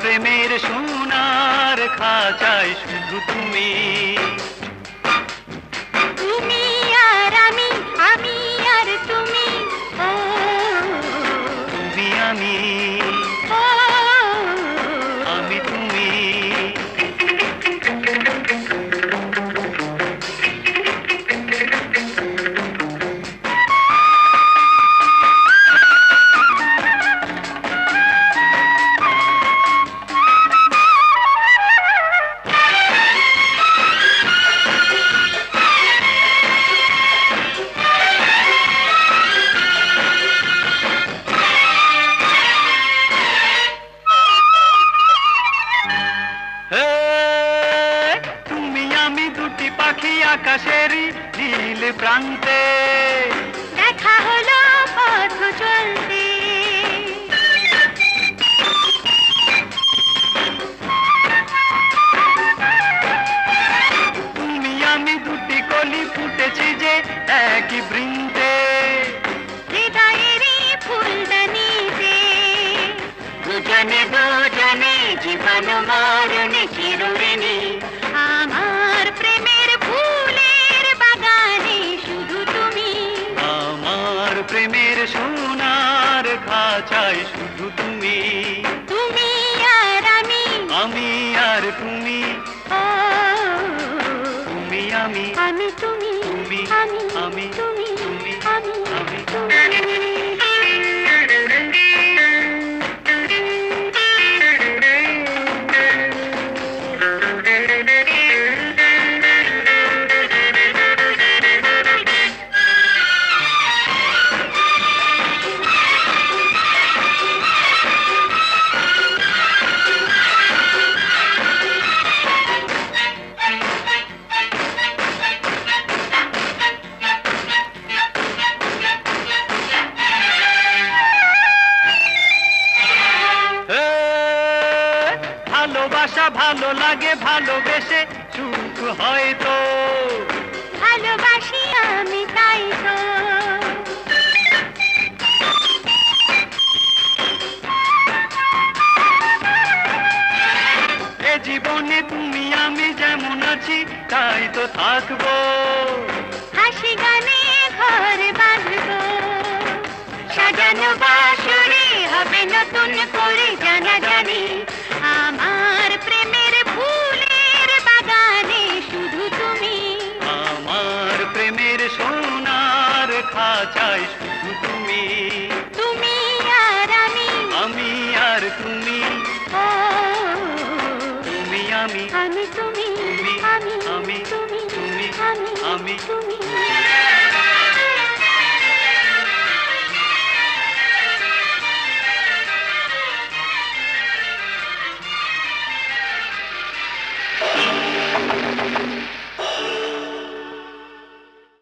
প্রেমের সোনার খাঁচায় শুধু তুমি। দুটি পাখি আকাশেরই নীল প্রান্তে। দেখা হলো পথ চলতে। তুমি আমি দুটি কলি ফুটেছি যে একই বৃন্দে হৃদয়েরই ফুলদানিতে দুজনে দুজনে জীবন মরণে প্রেমের সোনার খাঁচায় শুধু তুমি। তুমি আর আমি। আমি আর তুমি। তুমি আমি। আমি তুমি আমি আমি, ভালোবাসা ভালো লাগে ভালোবেসে সুখ হয়তো ভালোবাসি আমি তাই তো। এ জীবনে তুমি আমি যেমন আছি তাই তো থাকব। হাসি গানে ঘর বাঁধবো। সাজানো বাসরে হবে নতুন করে জানা জানি চাই শুধু তুমি। তুমি আর আমি। আমি আর তুমি। তুমি আমি। আমি তুমি আমি আমি তুমি আমি আমি। তুমি।